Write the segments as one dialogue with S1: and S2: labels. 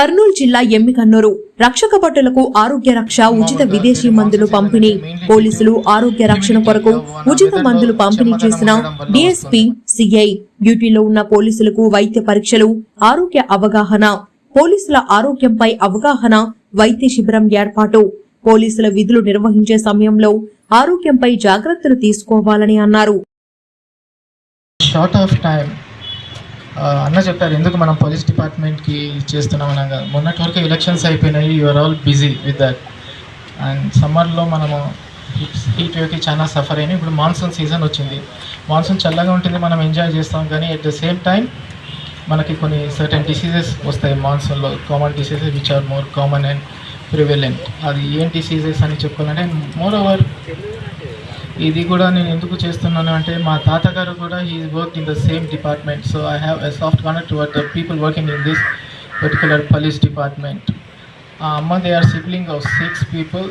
S1: కర్నూలు జిల్లా ఎమ్మికన్నూరు. రక్షక భటులకు ఆరోగ్య రక్ష ఉచిత విదేశీ మందులు పంపిణీ. పోలీసులు ఆరోగ్య రక్షణ కొరకు ఉచిత మందులు పంపిణీ చేసిన డిఎస్పీ సిఐ. డ్యూటీలో ఉన్న పోలీసులకు వైద్య పరీక్షలు ఆరోగ్య అవగాహన. పోలీసుల ఆరోగ్యంపై అవగాహన వైద్య శిబిరం ఏర్పాటు. పోలీసుల విధులు నిర్వహించే సమయంలో ఆరోగ్యంపై జాగ్రత్తలు తీసుకోవాలని అన్నారు.
S2: షార్ట్ ఆఫ్ టైం అన్న చెప్పారు ఎందుకు మనం పోలీస్ డిపార్ట్మెంట్కి చేస్తున్నాం అనగా మొన్నటి వరకు ఎలక్షన్స్ అయిపోయినాయి you are all busy with that and సమ్మర్లో మనము హీట్ వేవ్కి చాలా సఫర్ అయినాయి ఇప్పుడు మాన్సూన్ సీజన్ వచ్చింది. మాన్సూన్ చల్లగా ఉంటుంది మనం ఎంజాయ్ చేస్తాం కానీ అట్ ద సేమ్ టైం మనకి కొన్ని సర్టన్ డిసీజెస్ వస్తాయి. మాన్సూన్లో common diseases which are more common and prevalent అది ఏం డిసీజెస్ అని చెప్పుకోవాలంటే మోర్ ఓవర్ ఇది కూడా నేను ఎందుకు చేస్తున్నాను అంటే మా తాతగారు కూడా he work in the same department so I have a soft connect toward the people working in this particular police department ఆ అమ్మ they are sibling of six people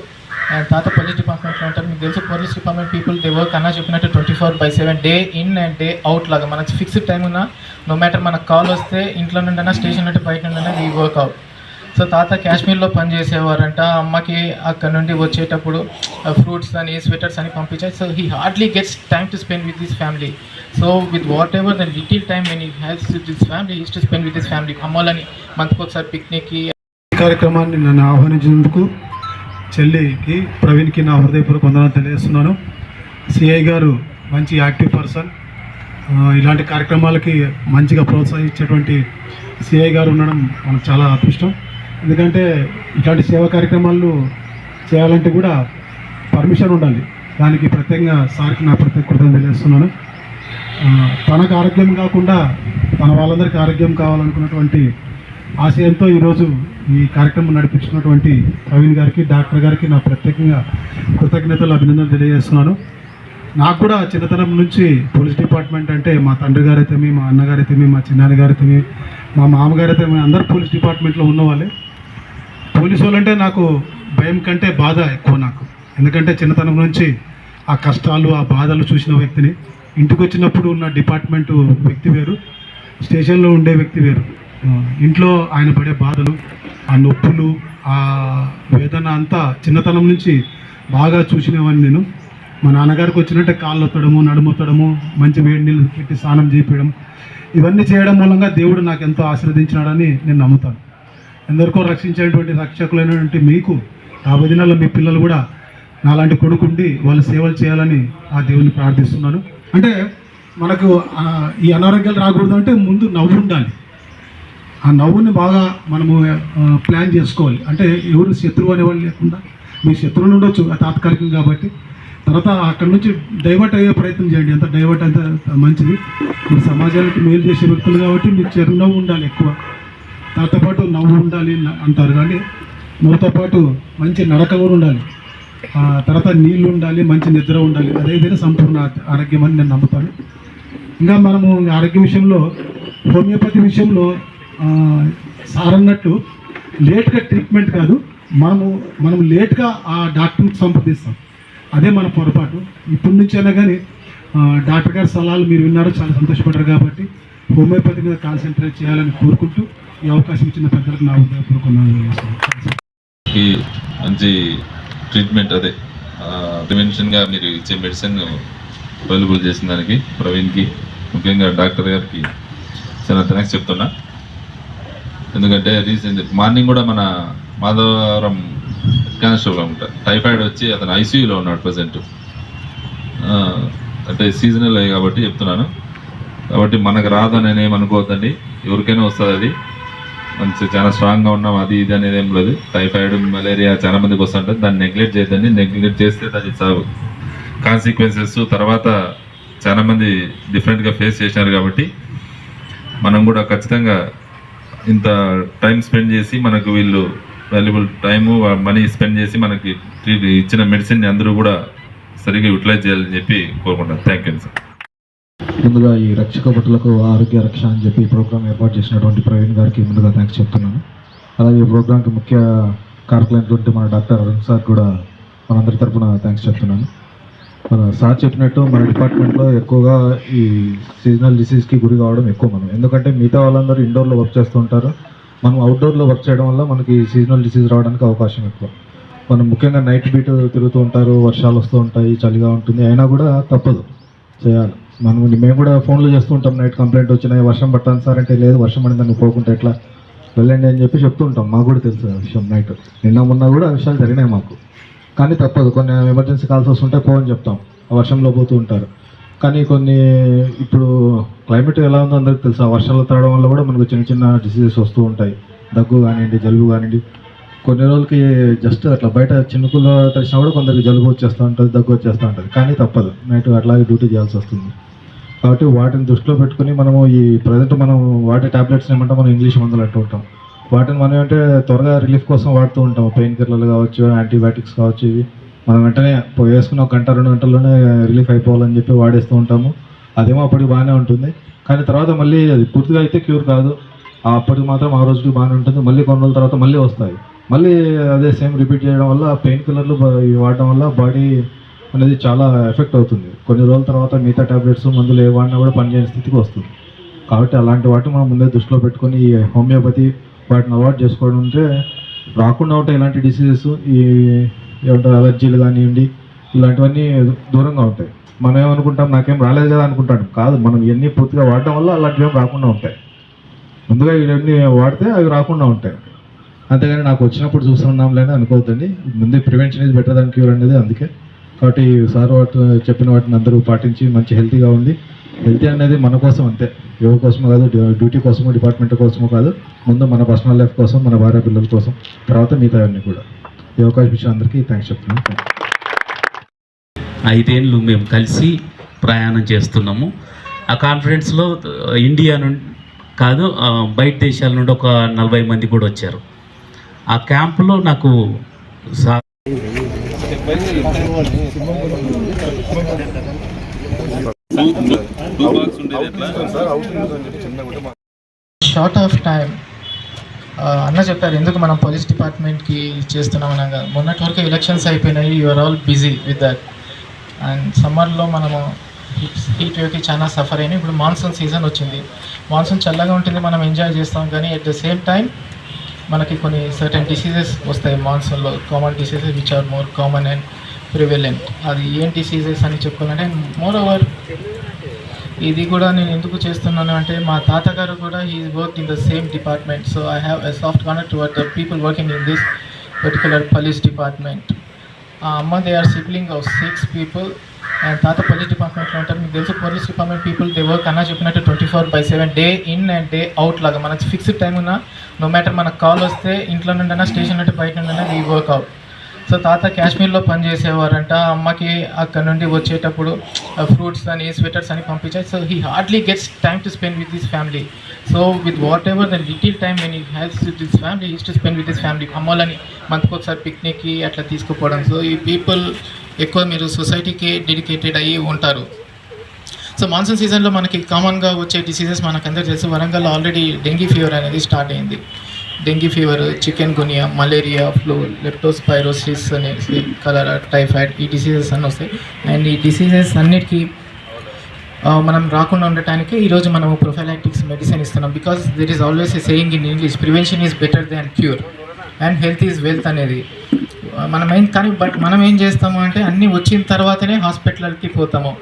S2: and తాత పోలీస్ డిపార్ట్మెంట్లో ఉంటారు. మీకు తెలుసు police department people they work అన్న చెప్పినట్టు twenty four by seven day in and day out లాగా. మనకి ఫిక్స్డ్ టైం ఉన్నా నో మ్యాటర్ మనకు కాల్ వస్తే ఇంట్లో నుండి స్టేషన్ నుండి బయట నుండి వీ వర్క్ అవుట్ సో తాత కాశ్మీర్లో పనిచేసేవారంట. అమ్మకి అక్కడ నుండి వచ్చేటప్పుడు ఫ్రూట్స్ అని స్వెటర్స్ అని పంపించారు. So he hardly gets time to spend with this family so with whatever the little time when he has this family is to spend with this family అమ్మలని మంత్కి ఒకసారి పిక్నిక్కి
S3: ఈ కార్యక్రమాన్ని నన్ను ఆహ్వానించినందుకు చెల్లికి ప్రవీణ్కి నా హృదయపూర్వక వందనాలు తెలియజేస్తున్నాను. సిఐ గారు మంచి యాక్టివ్ పర్సన్. ఇలాంటి కార్యక్రమాలకి మంచిగా ప్రోత్సహించేటువంటి సిఐ గారు ఉండడం మనకు చాలా అదృష్టం. ఎందుకంటే ఇట్లాంటి సేవా కార్యక్రమాలు చేయాలంటే కూడా పర్మిషన్ ఉండాలి. దానికి ప్రత్యేకంగా సార్కి నా ప్రత్యేక కృతజ్ఞత తెలియజేస్తున్నాను. తనకు ఆరోగ్యం కాకుండా తన వాళ్ళందరికీ ఆరోగ్యం కావాలనుకున్నటువంటి ఆశయంతో ఈరోజు ఈ కార్యక్రమం నడిపించుకున్నటువంటి ప్రవీణ్ గారికి డాక్టర్ గారికి నా ప్రత్యేకంగా కృతజ్ఞతలు అభినందనలు తెలియజేస్తున్నాను. నాకు కూడా చిన్నతనం నుంచి పోలీస్ డిపార్ట్మెంట్ అంటే మా తండ్రి గారైతేమి మా అన్నగారైతేమి మా చిన్నాన్నగారైతేమి మా మామగారైతేమి అందరు పోలీస్ డిపార్ట్మెంట్లో ఉన్నవాళ్ళే. పోలీసు వాళ్ళంటే నాకు భయం కంటే బాధ ఎక్కువ నాకు. ఎందుకంటే చిన్నతనం నుంచి ఆ కష్టాలు ఆ బాధలు చూసిన వ్యక్తిని. ఇంటికి వచ్చినప్పుడు ఉన్న డిపార్ట్మెంటు వ్యక్తి వేరు స్టేషన్లో ఉండే వ్యక్తి వేరు. ఇంట్లో ఆయన పడే బాధలు ఆ నొప్పులు ఆ వేదన అంతా చిన్నతనం నుంచి బాగా చూసినవని నేను. మా నాన్నగారికి వచ్చినట్టే కాళ్ళు ఒత్తడము నడుమొత్తడము మంచి వేడి నీళ్ళు పెట్టి స్నానం చేపించడం ఇవన్నీ చేయడం మూలంగా దేవుడు నాకు ఎంతో ఆశీర్వదించినాడని నేను నమ్ముతాను. ఎందరికో రక్షించేటువంటి రక్షకులైనటువంటి మీకు రాబోయే దినాల్లో మీ పిల్లలు కూడా నాలాంటి కొడుకుండి వాళ్ళు సేవలు చేయాలని ఆ దేవుని ప్రార్థిస్తున్నాను. అంటే మనకు ఈ అనారోగ్యాలు రాకూడదు అంటే ముందు నవ్వు ఉండాలి. ఆ నవ్వుని బాగా మనము ప్లాన్ చేసుకోవాలి. అంటే ఎవరు శత్రువు అనేవాళ్ళు లేకుండా. మీ శత్రువులు ఉండొచ్చు తాత్కాలికం కాబట్టి. తర్వాత అక్కడి నుంచి డైవర్ట్ అయ్యే ప్రయత్నం చేయండి. ఎంత డైవర్ట్ అంత మంచిది. మీరు సమాజానికి మేలు చేసే వ్యక్తులు కాబట్టి మీకు చిరునవ్వు ఉండాలి ఎక్కువ. నాతో పాటు నవ్వు ఉండాలి అంటారు కానీ నవ్వుతో పాటు మంచి నడక కూడా ఉండాలి. తర్వాత నీళ్ళు ఉండాలి మంచి నిద్ర ఉండాలి. అదేవిధంగా సంపూర్ణ ఆరోగ్యం అని నేను నమ్ముతాను. ఇంకా మనము ఆరోగ్య విషయంలో హోమియోపతి విషయంలో సారన్నట్టు సార్ అన్నట్టు లేట్గా ట్రీట్మెంట్ కాదు మనము మనం లేట్గా ఆ డాక్టర్ని సంప్రదిస్తాం. అదే మన పొరపాటు. ఇప్పటి నుంచైనా కానీ డాక్టర్ గారి సలహాలు మీరు విన్నారు చాలా సంతోషపడ్డారు కాబట్టి హోమియోపతి మీద కాన్సన్ట్రేట్ చేయాలని కోరుకుంటూ ఈ అవకాశం ఇచ్చిన పెద్దలకు నా ఉదయపూర్వక
S4: మంచి ట్రీట్మెంట్ అదే ప్రివెన్షన్గా మీరు ఇచ్చే మెడిసిన్ అవైలబుల్ చేసిన దానికి ప్రవీణ్కి ముఖ్యంగా డాక్టర్ గారికి చాలా థ్యాంక్స్ చెప్తున్నా. ఎందుకంటే రీసెంట్ మార్నింగ్ కూడా మన మాధవరం కానిస్టేబుల్ ఉంటా టైఫాయిడ్ వచ్చి అతను ఐసీయూలో ఉన్నాడు ప్రజెంట్ అంటే సీజనల్ కాబట్టి చెప్తున్నాను. కాబట్టి మనకు రాదని ఏమనుకోవద్దండి. ఎవరికైనా వస్తుంది అది. మంచి చాలా స్ట్రాంగ్గా ఉన్నాం అది ఇది అనేది ఏం లేదు. టైఫాయిడ్ మలేరియా చాలా మందికి వస్తుంటుంది దాన్ని నెగ్లెక్ట్ చేయొద్దండి. నెగ్లెక్ట్ చేస్తే అది సాగు కాన్సిక్వెన్సెస్ తర్వాత చాలా మంది డిఫరెంట్గా ఫేస్ చేసినారు కాబట్టి మనం కూడా ఖచ్చితంగా ఇంత టైం స్పెండ్ చేసి మనకు వీళ్ళు వాల్యుబుల్ టైము మనీ స్పెండ్ చేసి మనకి ఇచ్చిన మెడిసిన్ని అందరూ కూడా సరిగ్గా యూటిలైజ్ చేయాలని చెప్పి కోరుకుంటాను థ్యాంక్ యూ సార్
S5: ముందుగా ఈ రక్షక భటులకు ఆరోగ్య రక్ష అని చెప్పి ఈ ప్రోగ్రామ్ ఏర్పాటు చేసినటువంటి ప్రవీణ్ గారికి ముందుగా థ్యాంక్స్ చెప్తున్నాను. అలాగే ఈ ప్రోగ్రాంకి ముఖ్య కారకులైనటువంటి మన డాక్టర్ అరుణ్ సార్ కూడా మనందరి తరపున థ్యాంక్స్ చెప్తున్నాను. మన సార్ చెప్పినట్టు మన డిపార్ట్మెంట్లో ఎక్కువగా ఈ సీజనల్ డిసీజ్కి గురి కావడం ఎక్కువ మనం. ఎందుకంటే మిగతా వాళ్ళందరూ ఇండోర్లో వర్క్ చేస్తూ ఉంటారు. మనం అవుట్డోర్లో వర్క్ చేయడం వల్ల మనకి సీజనల్ డిసీజ్ రావడానికి అవకాశం ఎక్కువ. మనం ముఖ్యంగా నైట్ బీట్ తిరుగుతూ ఉంటారు వర్షాలు వస్తూ ఉంటాయి చలిగా ఉంటుంది. అయినా కూడా తప్పదు. చేయాలి. మనం మేము కూడా ఫోన్లు చేస్తూ ఉంటాం నైట్ కంప్లైంట్ వచ్చినాయి వర్షం పట్టాను సార్ అంటే లేదు వర్షం పడింది నువ్వు పోకుంటే ఎట్లా? వెళ్ళండి అని చెప్పి చెప్తూ ఉంటాం. మాకు కూడా తెలుసు ఆ విషయం నైట్ నిన్న మొన్న కూడా ఆ విషయాలు జరిగినాయి మాకు. కానీ తప్పదు కొన్ని ఎమర్జెన్సీ కాల్స్ వస్తుంటే పోవని చెప్తాం. ఆ వర్షంలో పోతూ ఉంటారు. కానీ కొన్ని ఇప్పుడు క్లైమేట్ ఎలా ఉందో అందరికి తెలుసు. ఆ వర్షాలు తడడం వల్ల కూడా మనకు చిన్న చిన్న డిసీజెస్ వస్తూ ఉంటాయి. దగ్గు కానివ్వండి జలుబు కానివ్వండి. కొన్ని రోజులకి జస్ట్ అట్లా బయట చినుకుల్లో తడిచినా కూడా కొందరికి జలుబు వచ్చేస్తూ ఉంటుంది దగ్గు వచ్చేస్తూ ఉంటుంది. కానీ తప్పదు. నైట్ అట్లాగే డ్యూటీ చేయాల్సి వస్తుంది. కాబట్టి వాటిని దృష్టిలో పెట్టుకుని మనము ఈ ప్రజెంట్ మనం వాడే టాబ్లెట్స్ ఏమంటే మనం ఇంగ్లీష్ మందులు అంటూ ఉంటాం. వాటిని మనం అంటే త్వరగా రిలీఫ్ కోసం వాడుతూ ఉంటాం. పెయిన్ కిల్లర్లు కావచ్చు యాంటీబయాటిక్స్ కావచ్చు ఇవి. మనం వెంటనే వేసుకున్న ఒక గంట రెండు గంటల్లోనే రిలీఫ్ అయిపోవాలని చెప్పి వాడేస్తూ ఉంటాము. అదేమో అప్పటికి బాగానే ఉంటుంది. కానీ తర్వాత మళ్ళీ అది పూర్తిగా అయితే క్యూర్ కాదు. అప్పటికి మాత్రం ఆ రోజుకి బాగానే ఉంటుంది. మళ్ళీ కొన్ని రోజుల తర్వాత మళ్ళీ వస్తాయి. మళ్ళీ అదే సేమ్ రిపీట్ చేయడం వల్ల పెయిన్ కిల్లర్లు వాడడం వల్ల బాడీ అనేది చాలా ఎఫెక్ట్ అవుతుంది. కొన్ని రోజుల తర్వాత మిగతా టాబ్లెట్స్ మందులు ఏ వాడినా కూడా పనిచేయని స్థితికి వస్తుంది. కాబట్టి అలాంటి వాటిని మనం ముందే దృష్టిలో పెట్టుకొని ఈ హోమియోపతి వాటిని అలవాటు చేసుకోవడం ఉంటే రాకుండా ఉంటాయి ఇలాంటి డిసీజెస్ ఈ ఏమంటారు అలర్జీలు కానివ్వండి ఇలాంటివన్నీ దూరంగా ఉంటాయి. మనం ఏమనుకుంటాం నాకేం రాలేదు కదా అనుకుంటాం. కాదు మనం ఇవన్నీ పూర్తిగా వాడటం వల్ల అలాంటివి ఏం రాకుండా ఉంటాయి. ముందుగా ఇవన్నీ వాడితే అవి రాకుండా ఉంటాయి. అంతేగాని నాకు వచ్చినప్పుడు చూస్తున్నాంలే అని అనుకోవద్దండి. ముందే prevention is better than cure అనేది అందుకే. కాబట్టి సార్ వాటి చెప్పిన వాటిని అందరూ పాటించి మంచి హెల్తీగా ఉంది హెల్తీ అనేది మన కోసం అంతే. యోగ కోసమో కాదు డ్యూటీ కోసము డిపార్ట్మెంట్ కోసము కాదు ముందు మన పర్సనల్ లైఫ్ కోసం మన భార్య పిల్లల కోసం తర్వాత మిగతా అన్నీ కూడా. ఈ అవకాశం ఇచ్చిన అందరికీ థ్యాంక్స్ చెప్తున్నాను. Thank
S6: ఐదేళ్ళు మేము కలిసి ప్రయాణం చేస్తున్నాము. ఆ కాన్ఫరెన్స్లో ఇండియా నుండి కాదు బయట దేశాల నుండి ఒక నలభై మంది కూడా వచ్చారు. ఆ క్యాంపులో నాకు సా
S2: షార్ట్ ఆఫ్ టైం అన్న చెప్పారు ఎందుకు మనం పోలీస్ డిపార్ట్మెంట్కి చేస్తున్నాం? అనగా మొన్నటి వరకు ఎలక్షన్స్ అయిపోయినాయి you are all busy with that and సమ్మర్లో మనము హీట్ వేవ్కి చాలా సఫర్ అయినాయి ఇప్పుడు మాన్సూన్ సీజన్ వచ్చింది. మాన్సూన్ చల్లగా ఉంటుంది మనం ఎంజాయ్ చేస్తాం. కానీ అట్ ద సేమ్ టైం మనకి కొన్ని సర్టెన్ డిసీజెస్ వస్తాయి. మాన్సూన్లో common diseases which are more common and prevalent అది ఏం డిసీజెస్ అని చెప్పుకోవాలంటే మోర్ ఓవర్ ఇది కూడా నేను ఎందుకు చేస్తున్నాను అంటే మా తాతగారు కూడా he work in the same department so I have a soft connect toward the people working in this particular police department ఆ అమ్మ they are sibling of six people తాత పోలీస్ డిపార్ట్మెంట్లో ఉంటారు మీకు తెలుసు police department people they work అన్న చెప్పినట్టు twenty four by seven day in and day out లాగా. మనకి ఫిక్స్డ్ టైం ఉన్న నో మ్యాటర్ మనకు కాల్ వస్తే ఇంట్లో నుండైనా స్టేషన్ నుండి బయట నుండైనా వీ వర్క్ అవుట్ సో తాత కాశ్మీర్లో పనిచేసేవారంట అమ్మకి అక్కడ నుండి వచ్చేటప్పుడు ఫ్రూట్స్ అని స్వెటర్స్ అని పంపించారు. So he hardly gets time to spend with this family so with whatever the little time when he has with this family is to spend with this family అమ్మోళ్ళని మంత్కి ఒకసారి పిక్నిక్కి అట్లా తీసుకుపోవడం. సో ఈ people ఎక్కువ మీరు సొసైటీకి డెడికేటెడ్ అయ్యి ఉంటారు. సో మాన్సూన్ సీజన్లో మనకి కామన్గా వచ్చే డిసీజెస్ మనకందరూ తెలుసు. వరంగల్లో ఆల్రెడీ డెంగీ ఫీవర్ అనేది స్టార్ట్ అయింది. Dengue fever chikungunya malaria flu leptospirosis అనేసి కలరా టైఫాయిడ్ ఈ డిసీజెస్ అన్నీ వస్తాయి. అండ్ ఈ డిసీజెస్ అన్నిటికీ మనం రాకుండా ఉండటానికి ఈరోజు మనము ప్రొఫైలాక్టిక్స్ మెడిసిన్ ఇస్తున్నాం. Because there is always a saying in English prevention is better than cure and health is wealth అనేది. ఆ, కానీ బట్ మనం ఏం చేస్తాము అంటే అన్నీ వచ్చిన తర్వాతనే హాస్పిటల్కి పోతాము.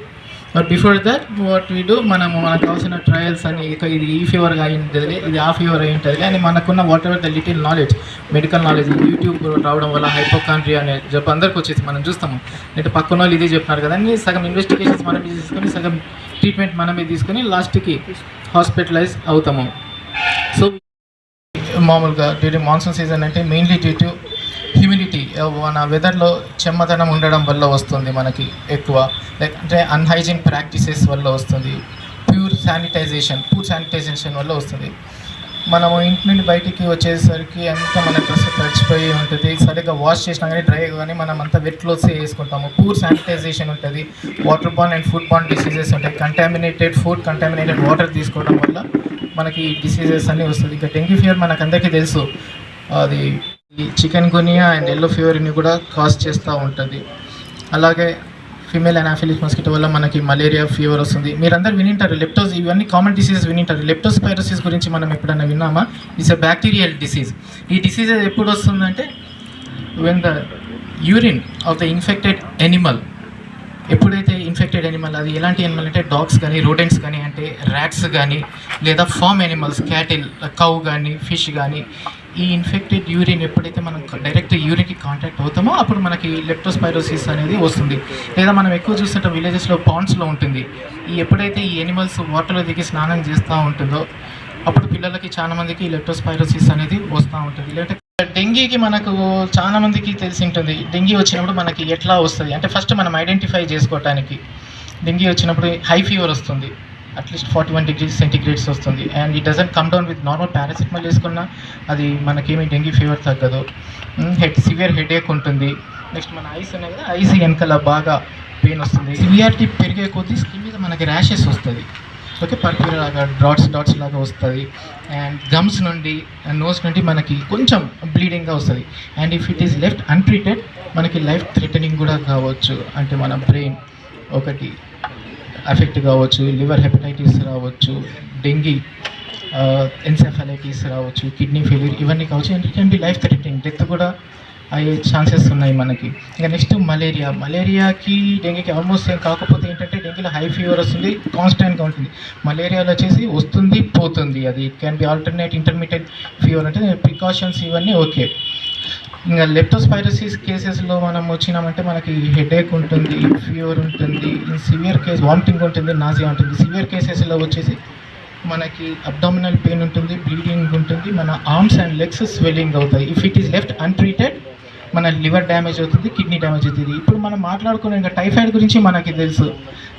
S2: But before that what we do మనము మనకు కావాల్సిన ట్రయల్స్ అని ఇక ఇది ఈ ఫీవర్ అయి ఉంటుంది ఇది ఆ ఫీవర్ అయి ఉంటుంది అని మనకున్న whatever the little knowledge medical knowledge YouTube రావడం వల్ల హైపోకాండ్రియా అనే చెప్పి అందరికి వచ్చేసి మనం చూస్తాము. అంటే పక్కన వాళ్ళు ఇదే చెప్తున్నారు కదా అన్ని సగం ఇన్వెస్టిగేషన్స్ మనమే తీసుకొని సగం ట్రీట్మెంట్ మనమే తీసుకొని లాస్ట్కి హాస్పిటలైజ్ అవుతాము. సో మామూలుగా డ్యూరింగ్ మాన్సూన్ సీజన్ అంటే మెయిన్లీ డ్యూ టు హ్యూమిడిటీ మన వెదర్లో చెమ్మదనం ఉండడం వల్ల వస్తుంది మనకి ఎక్కువ. లైక్ అంటే అన్హైజీన్ ప్రాక్టీసెస్ వల్ల వస్తుంది. ప్యూర్ శానిటైజేషన్ పూర్ శానిటైజేషన్ వల్ల వస్తుంది. మనము ఇంటి నుండి బయటికి వచ్చేసరికి అంతా మన డ్రెస్ తడిచిపోయి ఉంటుంది. సరిగ్గా వాష్ చేసినా కానీ డ్రై కానీ మనం అంతా వెట్ క్లోత్స్ వేసుకుంటాము. పూర్ శానిటైజేషన్ ఉంటుంది. Water borne and food borne diseases ఉంటాయి. కంటామినేటెడ్ ఫుడ్ కంటామినేటెడ్ వాటర్ తీసుకోవడం వల్ల మనకి డిసీజెస్ అన్నీ వస్తుంది. ఇంకా డెంగ్యూ ఫీవర్ మనకు అందరికీ తెలుసు. అది చికెన్ గునియా అండ్ ఎల్లో ఫీవర్ని కూడా కాజ్ చేస్తూ ఉంటుంది. అలాగే ఫిమేల్ అనాఫిలిస్ మస్కిటో వల్ల మనకి మలేరియా ఫీవర్ వస్తుంది. మీరందరూ వినింటారు లెప్టోస్ ఇవన్నీ కామన్ డిసీజెస్ వినింటారు. లెప్టోస్పైరోసిస్ గురించి మనం ఎప్పుడైనా విన్నామా? ఇట్స్ ఎ బ్యాక్టీరియల్ డిసీజ్ ఈ డిసీజ్ ఎప్పుడు వస్తుందంటే when the urine of the infected animal ఎప్పుడైతే ఇన్ఫెక్టెడ్ ఎనిమల్ అది ఎలాంటి ఎనిమల్ అంటే డాగ్స్ కానీ రోడెంట్స్ కానీ అంటే ర్యాట్స్ కానీ లేదా ఫామ్ ఎనిమల్స్ క్యాటిల్ కౌ కానీ ఫిష్ కానీ ఈ ఇన్ఫెక్టెడ్ యూరిన్ ఎప్పుడైతే మనం డైరెక్ట్ యూరిన్కి కాంటాక్ట్ అవుతామో అప్పుడు మనకి లెప్టోస్పైరోసిస్ అనేది వస్తుంది. లేదా మనం ఎక్కువ చూస్తుంటాం విలేజెస్లో పాండ్స్లో ఉంటుంది. ఈ ఎప్పుడైతే ఈ ఎనిమల్స్ వాటర్లో దిగి స్నానం చేస్తూ ఉంటుందో అప్పుడు పిల్లలకి చాలా మందికి లెప్టోస్పైరోసిస్ అనేది వస్తూ ఉంటుంది. లేదంటే డెంగీకి మనకు చాలా మందికి తెలిసి ఉంటుంది. డెంగీ వచ్చినప్పుడు మనకి ఎట్లా వస్తుంది? అంటే ఫస్ట్ మనం ఐడెంటిఫై చేసుకోవటానికి. డెంగీ వచ్చినప్పుడు హై ఫీవర్ వస్తుంది. At least forty one degrees centigrades వస్తుంది. And it doesn't come down with normal paracetamol వేసుకున్నా అది మనకేమి డెంగ్యూ ఫీవర్ తగ్గదు. హెడ్ సివియర్ హెడ్ ఏక్ ఉంటుంది. నెక్స్ట్ మన ఐస్ ఉన్నాయి కదా ఐస్ వెనకాల బాగా పెయిన్ వస్తుంది. సివియారిటీ పెరిగే కొద్దీ స్కిన్ మీద మనకి ర్యాషెస్ వస్తుంది. ఓకే పర్క్యూర్ లాగా డాట్స్ డాట్స్ లాగా వస్తుంది. అండ్ గమ్స్ నుండి నోస్ నుండి మనకి కొంచెం బ్లీడింగ్గా వస్తుంది. And if it is left untreated మనకి లైఫ్ థ్రెటనింగ్ కూడా కావచ్చు. అంటే మన బ్రెయిన్ ఒకటి ఎఫెక్ట్ కావచ్చు లివర్ హెపటైటిస్ రావచ్చు డెంగీ ఎన్సెఫాలైటిస్ uh, రావచ్చు కిడ్నీ ఫెయిల్యూర్ ఇవన్నీ కావచ్చు. And it can be life threatening death కూడా అయ్యే ఛాన్సెస్ ఉన్నాయి మనకి. ఇంకా నెక్స్ట్ మలేరియా మలేరియాకి డెంగీకి ఆల్మోస్ట్ ఏం కాకపోతే ఏంటంటే డెంగీలో హై ఫీవర్ వస్తుంది కాన్స్టెంట్గా ఉంటుంది. మలేరియాలో వచ్చేసి వస్తుంది పోతుంది. అది it can be alternate intermediate fever అంటే ప్రికాషన్స్ ఇవన్నీ ఓకే ఇంకా లెప్టోస్పైరసిస్ కేసెస్లో మనం వచ్చినామంటే మనకి హెడేక్ ఉంటుంది ఫీవర్ ఉంటుంది సివియర్ కేస్ వామిటింగ్ ఉంటుంది నాజియా ఉంటుంది. సివియర్ కేసెస్లో వచ్చేసి మనకి అబ్డామినల్ పెయిన్ ఉంటుంది బ్లీడింగ్ ఉంటుంది మన ఆర్మ్స్ అండ్ లెగ్స్ స్వెల్లింగ్ అవుతాయి. If it is left untreated మన లివర్ డ్యామేజ్ అవుతుంది కిడ్నీ డ్యామేజ్ అవుతుంది. ఇప్పుడు మనం మాట్లాడుకునే ఇంకా టైఫాయిడ్ గురించి మనకి తెలుసు.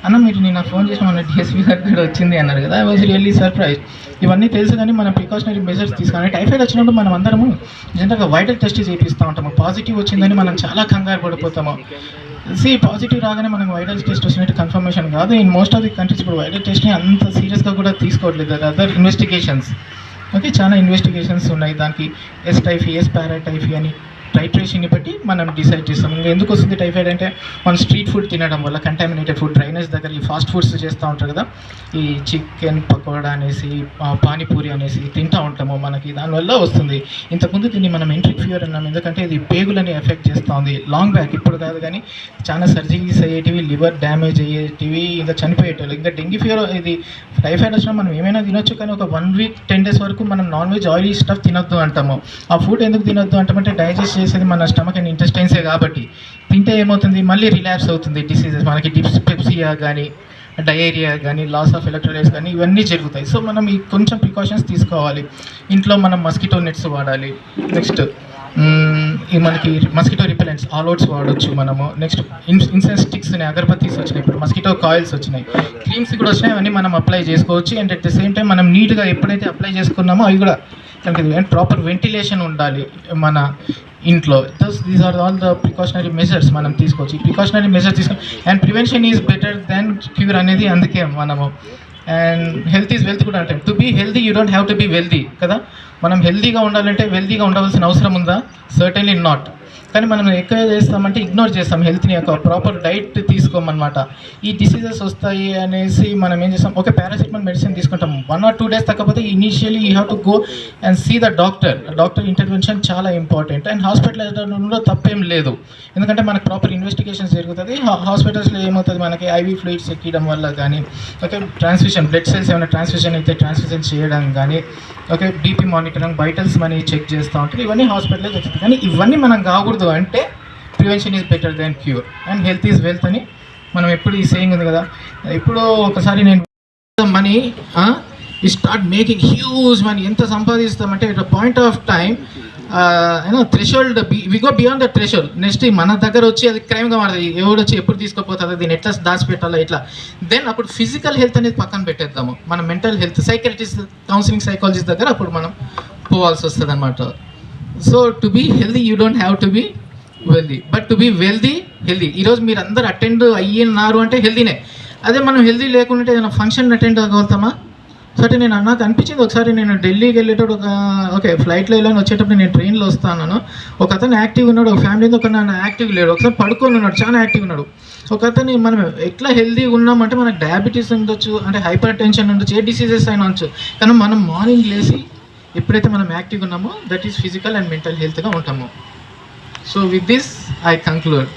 S2: అన్న మీరు నిన్న ఫోన్ చేసి మన డిఎస్పీ గారు కూడా వచ్చింది అన్నారు కదా. ఐ వాజ్ రియల్లీ సర్ప్రైజ్ ఇవన్నీ తెలుసు కానీ మనం ప్రికాషనరీ మెజర్స్ తీసుకోవాలి. టైఫాయిడ్ వచ్చినప్పుడు మనం అందరము జనరల్గా వైటల్ టెస్ట్ చేపిస్తూ ఉంటాము. పాజిటివ్ వచ్చిందని మనం చాలా కంగారు పడిపోతాము. సి పాజిటివ్ రాగానే మనకు వైరల్ టెస్ట్ వచ్చినట్టు కన్ఫర్మేషన్ కాదు. In most of the countries ఇప్పుడు వైరల్ టెస్ట్ని అంత సీరియస్గా కూడా తీసుకోవట్లేదు. అదర్ ఇన్వెస్టిగేషన్స్ ఓకే చాలా ఇన్వెస్టిగేషన్స్ ఉన్నాయి. దానికి ఎస్ టైఫీ ఎస్ పారాటైఫీ అని టైట్రేషన్ని బట్టి మనం డిసైడ్ చేస్తాం. ఇంకా ఎందుకు వస్తుంది టైఫాయిడ్ అంటే మనం స్ట్రీట్ ఫుడ్ తినడం వల్ల కంటామినేటెడ్ ఫుడ్ డ్రైనేజ్ దగ్గర ఈ ఫాస్ట్ ఫుడ్స్ చేస్తూ ఉంటారు కదా ఈ చికెన్ పకోడా అనేసి పానీపూరి అనేసి తింటూ ఉంటాము మనకి. దానివల్ల వస్తుంది. ఇంతకుముందు దీన్ని మనం ఎంట్రిక్ ఫీవర్ అన్నాం. ఎందుకంటే ఇది పేగులని ఎఫెక్ట్ చేస్తూ ఉంది. లాంగ్ బ్యాక్ ఇప్పుడు కాదు కానీ చాలా సర్జరీస్ అయ్యేటివి లివర్ డ్యామేజ్ అయ్యేటివి ఇంకా చనిపోయేటోళ్ళు. ఇంకా డెంగ్యూ ఫీవర్ ఇది టైఫాయిడ్ వచ్చినా మనం ఏమైనా తినొచ్చు కానీ ఒక వన్ వీక్ టెన్ డేస్ వరకు మనం నాన్ వెజ్ ఆయిలీ స్టఫ్ తినొద్దు అంటాము. ఆ ఫుడ్ ఎందుకు తినొద్దు అంటామంటే డైజెస్ట్ చేసి చేసేది మన స్టమక్ అండ్ ఇంటెస్టైన్సే కాబట్టి తింటే ఏమవుతుంది? మళ్ళీ రిలాప్స్ అవుతుంది డిసీజెస్. మనకి డిప్స్ పెప్సియా కానీ డయేరియా కానీ లాస్ ఆఫ్ ఎలక్ట్రోలైట్స్ కానీ ఇవన్నీ జరుగుతాయి. సో మనం ఈ కొంచెం ప్రికాషన్స్ తీసుకోవాలి. ఇంట్లో మనం మస్కిటో నెట్స్ వాడాలి. నెక్స్ట్ ఈ మనకి మస్కిటో రిపెలెంట్స్ ఆల్ అవుట్స్ వాడొచ్చు మనము. నెక్స్ట్ ఇన్సెన్స్ స్టిక్స్ అగరబత్తీస్ వచ్చినాయి. ఇప్పుడు మస్కిటో కాయిల్స్ వచ్చినాయి. క్రీమ్స్ కూడా వచ్చినాయి. అవన్నీ మనం అప్లై చేసుకోవచ్చు. And at the same time మనం నీట్గా ఎప్పుడైతే అప్లై చేసుకున్నామో అవి కూడా అండ్ ప్రాపర్ వెంటిలేషన్ ఉండాలి మన ఇంట్లో. Thus these are all the precautionary measures మనం తీసుకోవచ్చు. ఈ ప్రికాషనరీ మెజర్స్ తీసుకో and prevention is better than cure అనేది అందుకే మనము. అండ్ హెల్త్ ఈజ్ వెల్త్ కూడా అంటాం to be healthy you don't have to be wealthy కదా? మనం హెల్తీగా ఉండాలంటే వెల్తీగా ఉండవలసిన అవసరం ఉందా? సర్టన్లీ నాట్ కానీ మనం ఎక్కువ చేస్తామంటే ఇగ్నోర్ చేస్తాం హెల్త్ని యొక్క ప్రాపర్ డైట్ తీసుకోమన్నమాట. ఈ డిసీజెస్ వస్తాయి అనేసి మనం ఏం చేస్తాం? ఓకే పారాసిటమాల్ మెడిసిన్ తీసుకుంటాం. వన్ ఆర్ టూ డేస్ తగ్గకపోతే initially you have to go and see the doctor. Doctor intervention చాలా ఇంపార్టెంట్. అండ్ హాస్పిటల్ తప్పేం లేదు. ఎందుకంటే మనకు ప్రాపర్ ఇన్వెస్టిగేషన్ జరుగుతుంది హాస్పిటల్స్లో ఏమవుతుంది మనకి? ఐవీ ఫ్లూయిడ్స్ ఎక్కడం వల్ల కానీ ఓకే ట్రాన్స్ఫ్యూషన్ బ్లడ్ సెల్స్ ఏమైనా ట్రాన్స్ఫ్యూషన్ అయితే ట్రాన్స్ఫ్యూషన్ చేయడం కానీ ఓకే బీపీ మానిటరింగ్ వైటల్స్ మనీ చెక్ చేస్తూ ఉంటారు. ఇవన్నీ హాస్పిటల్లో జరుగుతుంది కానీ ఇవన్నీ మనం కాకూడదు. అంటే prevention is better than cure. And health is wealth అని మనం ఎప్పుడు ఈ సేయింగ్ ఉంది కదా. ఎప్పుడో ఒకసారి నేను మనీ ఈ స్టార్ట్ మేకింగ్ హ్యూజ్ మనీ ఎంత సంపాదిస్తామంటే it point of time you know threshold we go beyond the threshold next మన దగ్గర వచ్చి అది క్రైమ్గా మారుతుంది. ఎవడు వచ్చి ఎప్పుడు తీసుకోపోతుంది దీన్ని ఎట్లా దాచిపెట్టాలో ఎట్లా. దెన్ అప్పుడు ఫిజికల్ హెల్త్ అనేది పక్కన పెట్టేద్దాము. మన mental health psychologist counselling psychologist దగ్గర అప్పుడు మనం పోవాల్సి వస్తుంది అనమాట so to be healthy you don't have to be wealthy but to be wealthy healthy ఈరోజు మీరు అందరు అటెండ్ అయ్యినారు అంటే హెల్దీనే అదే మనం హెల్దీ లేకుంటే ఏదైనా ఫంక్షన్ అటెండ్ అవ్వగలుగుతామా సరే నేను నాకు అనిపించింది ఒకసారి నేను ఢిల్లీకి వెళ్ళేటప్పుడు ఒక ఓకే ఫ్లైట్లో వెళ్ళాను వచ్చేటప్పుడు నేను ట్రైన్లో వస్తాను ఒక అతను యాక్టివ్ ఉన్నాడు ఒక ఫ్యామిలీతో ఒక నన్ను యాక్టివ్ లేడు. ఒకసారి పడుకొని ఉన్నాడు చాలా యాక్టివ్ ఉన్నాడు. ఒక అతని మనం ఎట్లా హెల్దీగా ఉన్నామంటే మనకు డయాబెటీస్ ఉండొచ్చు అంటే హైపర్ టెన్షన్ ఉండొచ్చు ఏ డిసీజెస్ అయినా ఉండొచ్చు. కానీ మనం మార్నింగ్ లేచి ఎప్పుడైతే మనం యాక్టివ్గా ఉన్నామో that is physical and mental హెల్త్గా ఉంటాము. So with this I conclude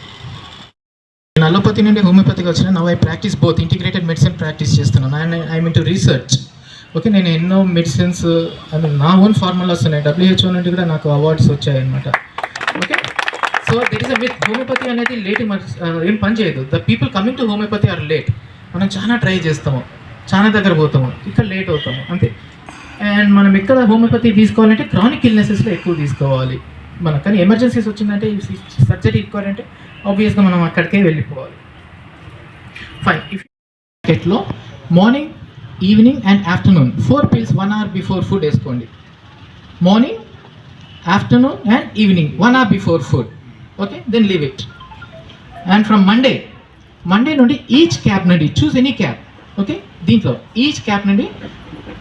S2: నేను అలోపతి నుండి హోమియోపతికి వచ్చిన now I practice both integrated medicine practice చేస్తున్నాను. And I mean to research okay నేను ఎన్నో మెడిసిన్స్ ఐ మీన్ నా ఓన్ ఫార్ములాస్ ఉన్నాయి. డబ్ల్యూహెచ్ఓ నుండి కూడా నాకు అవార్డ్స్ వచ్చాయన్నమాట. Okay so that is a with homeopathy అనేది లేట్ ఏం పని చేయదు. The people coming to homeopathy are late మనం చాలా ట్రై చేస్తాము. చాలా దగ్గర పోతాము. ఇక్కడ లేట్ అవుతాము. అంతే. అండ్ మనం ఎక్కడ హోమియోపతి తీసుకోవాలంటే క్రానిక్ ఇల్నెసెస్లో ఎక్కువ తీసుకోవాలి. మనం కానీ ఎమర్జెన్సీస్ వచ్చిందంటే సర్జరీ ఎక్కువాలంటే ఆబ్వియస్గా మనం అక్కడికే వెళ్ళిపోవాలి. ఫైన్ ఇఫ్ మార్కెట్లో morning evening and afternoon four pills one hour before food వేసుకోండి. Morning afternoon and evening one hour before food okay then leave it and from Monday Monday నుండి ఈచ్ క్యాబ్ నుండి choose any cap okay దీంట్లో each cab నుండి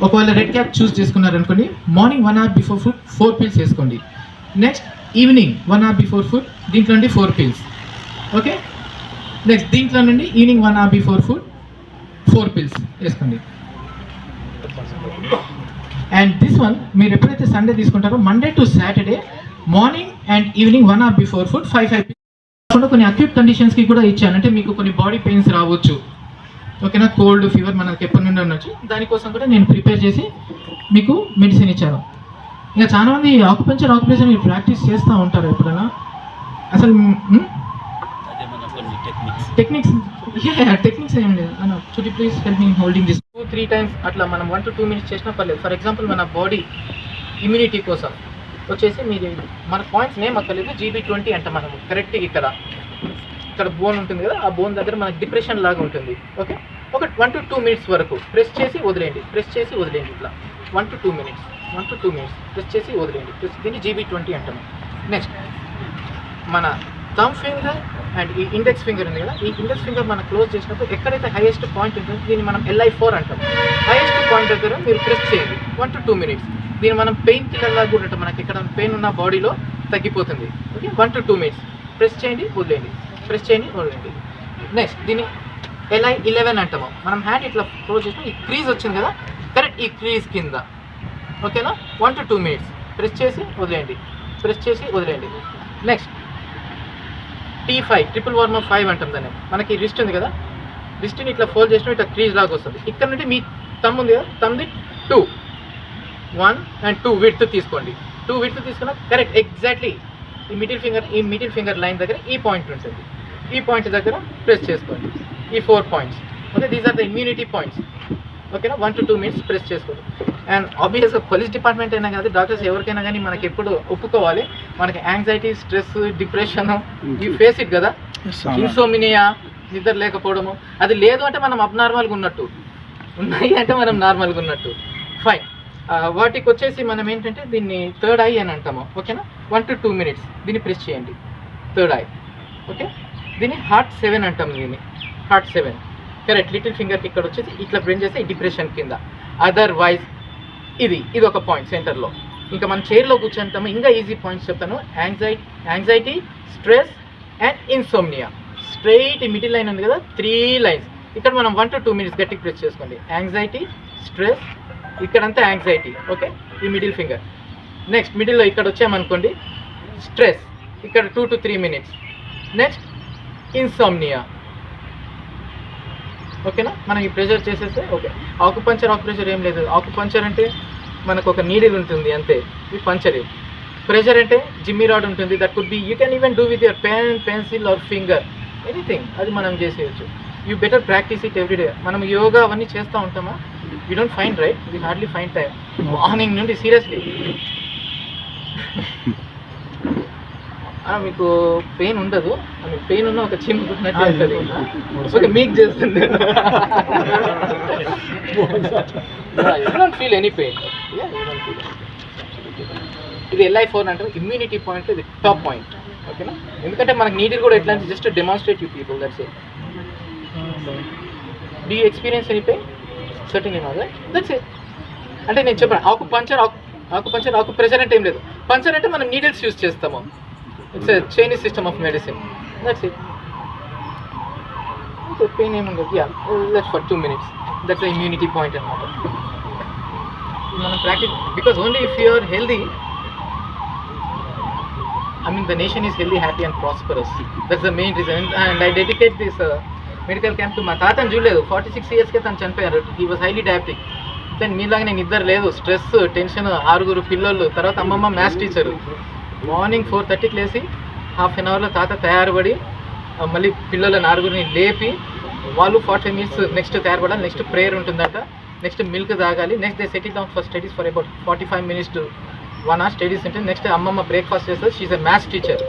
S2: ఒకవేళ red cap choose చేసుకున్నారనుకోండి morning one hour before food four pills వేసుకోండి. Next evening one hour before food దీంట్లో నుండి four pills okay next దీంట్లో నుండి evening one hour before food four pills వేసుకోండి. And this one మీరు ఎప్పుడైతే సండే తీసుకుంటారో Monday to Saturday morning and evening one hour before food five five కొన్ని acute కండిషన్స్కి కూడా ఇచ్చాను. అంటే మీకు కొన్ని బాడీ పెయిన్స్ రావచ్చు. ఓకేనా? కోల్డ్ ఫీవర్ మనకి ఎప్పటి నుండి ఉండొచ్చు. దానికోసం కూడా నేను ప్రిపేర్ చేసి మీకు మెడిసిన్ ఇచ్చాను. ఇంకా చాలామంది ఆకుపెంచర్ ఆక్యుపేషన్ మీరు ప్రాక్టీస్ చేస్తూ ఉంటారు ఎప్పుడైనా. అసలు టెక్నిక్స్ టెక్నిక్స్ ఏం లేదు. అన్న should please help me holding this two three times అట్లా మనం వన్ టు టూ మినిట్స్ చేసినా పర్లేదు. ఫర్ ఎగ్జాంపుల్ మన బాడీ ఇమ్యూనిటీ కోసం వచ్చేసి మీరు మన పాయింట్స్ నేమ్ అక్కర్లేదు జీబీ ట్వంటీ అంట మనం కరెక్ట్ ఇక్కడ. ఇక్కడ బోన్ ఉంటుంది కదా ఆ బోన్ దగ్గర మనకి డిప్రెషన్ లాగా ఉంటుంది. ఓకే ఒక వన్ టు టూ మినిట్స్ వరకు ప్రెస్ చేసి వదిలేయండి. ప్రెస్ చేసి వదిలేయండి ఇట్లా. One to two minutes one to two minutes press చేసి వదిలేయండి. ప్రెస్ దీన్ని జీబీ ట్వంటీ అంటాము నెక్స్ట్ మన థమ్ ఫింగర్ అండ్ ఈ ఇండెక్స్ ఫింగర్ ఉంది కదా ఈ ఇండెక్స్ ఫింగర్ మనం క్లోజ్ చేసినప్పుడు ఎక్కడైతే హైయెస్ట్ పాయింట్ ఉంటుందో దీన్ని మనం ఎల్ఐ ఫోర్ అంటాం. హైయెస్ట్ పాయింట్ దగ్గర మీరు ప్రెస్ చేయండి. వన్ టు టూ మినిట్స్ దీన్ని మనం పెయిన్ కిల్లర్ లాగా కూడా ఉంటాం మనకి ఎక్కడ పెయిన్ ఉన్న బాడీలో తగ్గిపోతుంది. Okay one to two minutes press చేయండి వదిలేయండి. ప్రెస్ చేయండి వదిలేయండి నెక్స్ట్ దీన్ని ఎల్ఐ ఇలెవెన్ అంటాము. మనం హ్యాండ్ ఇట్లా క్లోజ్ చేసినా ఈ క్రీజ్ వచ్చింది కదా? కరెక్ట్ ఈ క్రీజ్ కింద. ఓకేనా one to two minutes press చేసి వదిలేయండి. ప్రెస్ చేసి వదిలేయండి. Next T five triple warmer five అంటాం దాన్ని. మనకి రిస్ట్ ఉంది కదా? రిస్ట్ని ఇట్లా ఫోల్డ్ చేసిన ఇట్లా క్రీజ్ లాగా వస్తుంది. ఇక్కడ నుండి మీ తమ్ ఉంది కదా? తమ్ది two one and two width తీసుకోండి. టూ విడ్త్ తీసుకున్న కరెక్ట్ ఎగ్జాక్ట్లీ ఈ మిడిల్ ఫింగర్ ఈ మిడిల్ ఫింగర్ లైన్ దగ్గర ఈ పాయింట్ ఉంటుంది. ఈ పాయింట్ దగ్గర ప్రెస్ చేసుకోండి. ఈ four points okay these are the immunity points ఓకేనా one to two minutes press చేసుకోండి. అండ్ ఆబ్వియస్గా పోలీస్ డిపార్ట్మెంట్ అయినా కాదు డాక్టర్స్ ఎవరికైనా కానీ మనకి ఎప్పుడు ఒప్పుకోవాలి. మనకి యాంగ్జైటీ స్ట్రెస్ డిప్రెషన్ ఈ ఫేస్ ఇట్ కదా? ఇన్సోమినియా నిద్ర లేకపోవడము. అది లేదు అంటే మనం అబ్నార్మల్గా ఉన్నట్టు. ఉన్నాయి అంటే మనం నార్మల్గా ఉన్నట్టు. ఫైన్ వాటికి వచ్చేసి మనం ఏంటంటే దీన్ని థర్డ్ ఐ అని అంటాము. ఓకేనా వన్ టు టూ మినిట్స్ దీన్ని ప్రెస్ చేయండి. థర్డ్ ఐ ఓకే దీన్ని హార్ట్ సెవెన్ అంటాం దీన్ని. Heart seven. కరెక్ట్ లిటిల్ ఫింగర్కి ఇక్కడ వచ్చేసి ఇట్లా బ్రెయిన్ చేస్తే డిప్రెషన్ కింద. అదర్వైజ్ ఇది ఇది ఒక పాయింట్ సెంటర్లో ఇంకా మన చైర్లో కూర్చుంటాము ఇంకా ఈజీ పాయింట్స్ చెప్తాను. Anxiety anxiety stress and insomnia straight middle line ఉంది కదా త్రీ లైన్స్ ఇక్కడ మనం వన్ టు టూ మినిట్స్ గట్టికి ప్రెస్ చేసుకోండి. యాంగ్జైటీ స్ట్రెస్ ఇక్కడంతా యాంగ్జైటీ ఓకే ఈ మిడిల్ ఫింగర్ నెక్స్ట్ మిడిల్లో ఇక్కడ వచ్చామనుకోండి స్ట్రెస్ ఇక్కడ two to three minutes next insomnia ఓకేనా మనం ఈ ప్రెషర్ చేసేస్తే ఓకే ఆకుపంచర్ ఆకుప్రెషర్ ఏం లేదు. ఆకుపంచర్ అంటే మనకు ఒక నీడిల్ ఉంటుంది అంతే. ఈ పంచర్ ప్రెషర్ అంటే జిమ్మి రాడ్ ఉంటుంది. That could be you can even do with your pen pencil or finger anything అది మనం చేసేయచ్చు. You better practice it everyday మనం యోగా అవన్నీ చేస్తూ ఉంటామా? You don't find right we hardly find time morning నుండి సీరియస్లీ మీకు పెయిన్ ఉండదు. పెయిన్ ఉన్న ఒక చిమ్ కుట్టినట్టు ఉంటుంది ఓకే మీకు చేస్తుంది. డోంట్ ఫీల్ ఎనీ పెయిన్ ఇది ఎల్ఐ ఫోర్ అంటే ఇమ్యూనిటీ పాయింట్ ఇది టాప్ పాయింట్ ఓకేనా ఎందుకంటే మనకి నీడిల్ కూడా ఎట్లా just demonstrate you people that's it do experience any pain certain ఏమో దట్స్ ఇట్ అంటే నేను చెప్పాను ఆకు పంచర్ ఆకు ఆకు పంచర్ ఆకు ప్రెషర్ అంటే ఏం లేదు. పంచర్ అంటే మనం నీడిల్స్ యూస్ చేస్తాము. It's Chinese system of medicine that's it pain ఏముండదు yeah just for two minutes that's immunity point అనమాట మనం practice because only if you're healthy I mean, the nation is healthy, happy, and prosperous. That's the main reason. And, and I dedicate this uh, medical camp to మా తాతను చూడలేదు. Forty six ఇయర్స్కే తను చనిపోయారు. He was highly diabetic then మీలాగా నేను ఇద్దరు లేదు స్ట్రెస్ టెన్షన్ ఆరుగురు పిల్లలు తర్వాత అమ్మమ్మ మ్యాథ్స్ టీచరు మార్నింగ్ ఫోర్ థర్టీకి లేచి హాఫ్ అన్ అవర్లో తాత తయారుపడి మళ్ళీ పిల్లల నాలుగురిని లేపి వాళ్ళు ఫార్టీ మినిట్స్ నెక్స్ట్ తయారుపడాలి నెక్స్ట్ ప్రేయర్ ఉంటుందట. నెక్స్ట్ మిల్క్ తాగాలి next day settle down for studies for about forty five minutes to one hour studies ఉంటుంది నెక్స్ట్ అమ్మమ్మ బ్రేక్ఫాస్ట్ చేస్తుంది షీఈ్ ఎ మ్యాథ్స్ టీచర్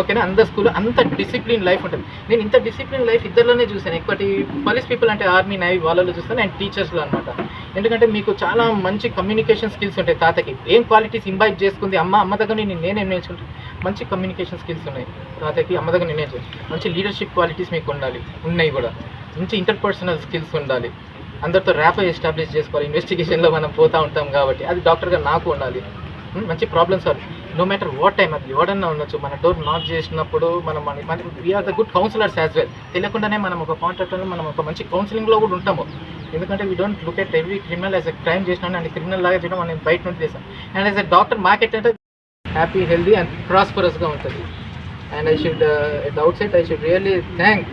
S2: ఓకేనా? అంత స్కూల్ అంత డిసిప్లిన్ లైఫ్ ఉంటుంది. నేను ఇంత డిసిప్లిన్ లైఫ్ ఇద్దరిలోనే చూసాను ఎక్కువటి పోలీస్ పీపుల్ అంటే ఆర్మీ నైవీ వాళ్ళలో చూస్తాను అండ్ టీచర్స్లో అనమాట ఎందుకంటే మీకు చాలా మంచి కమ్యూనికేషన్ స్కిల్స్ ఉంటాయి తాతకి. ఏం క్వాలిటీస్ ఇంబైబ్ చేసుకుంది? అమ్మ అమ్మ దగ్గర నేను నేనేం నేర్చుకుంటాను మంచి కమ్యూనికేషన్ స్కిల్స్ ఉన్నాయి తాతకి అమ్మ దగ్గర నేనే మంచి లీడర్షిప్ క్వాలిటీస్ మీకు ఉండాలి. ఉన్నాయి కూడా. మంచి ఇంటర్పర్సనల్ స్కిల్స్ ఉండాలి. అందరితో ర్యాప్ ఎస్టాబ్లిష్ చేసుకోవాలి. ఇన్వెస్టిగేషన్లో మనం పోతూ ఉంటాం కాబట్టి. అది డాక్టర్గా నాకు ఉండాలి. మంచి problems sir no matter what time అది ఎవడన్నా ఉండొచ్చు. మన డోర్ నాక్ చేసినప్పుడు మనం మన మన we're the good counsellors as well తెలియకుండానే మనం ఒక కాంట్రాక్టర్ మనం ఒక మంచి కౌన్సిలింగ్లో కూడా ఉంటాము. ఎందుకంటే we don't look at every criminal as a crime చేసినా అండ్ క్రిమినల్ లాగా చేయడం మనం బయట నుండి చేసాం and as a doctor market అంటే హ్యాపీ హెల్దీ అండ్ ప్రాస్పరస్గా ఉంటుంది. And I should at outside I should really thank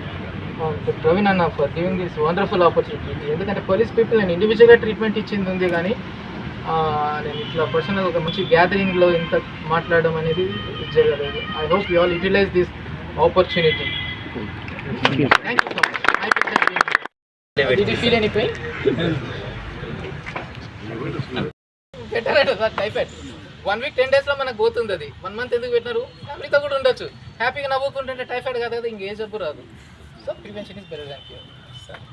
S2: Praveen అన్న for giving this wonderful opportunity ఎందుకంటే పోలీస్ పీపుల్ నేను ఇండివిజువల్గా ట్రీట్మెంట్ ఇచ్చింది ఉంది కానీ నేను ఇట్లా పర్సనల్ ఒక మంచి గ్యాదరింగ్లో ఇంత మాట్లాడడం అనేది జరగలేదు. I hope you all utilise this opportunity thank you so much Did you feel any pain? Better అంటే sir typhoid one week ten డేస్లో మనకు పోతుంది అది. వన్ మంత్ ఎందుకు పెట్టినారు? ఫ్యామిలీతో కూడా ఉండొచ్చు. హ్యాపీగా నవ్వుకుంటుంటే టైఫాయిడ్ కాదు కదా ఇంకే జబ్బు రాదు. So prevention is better than cure sir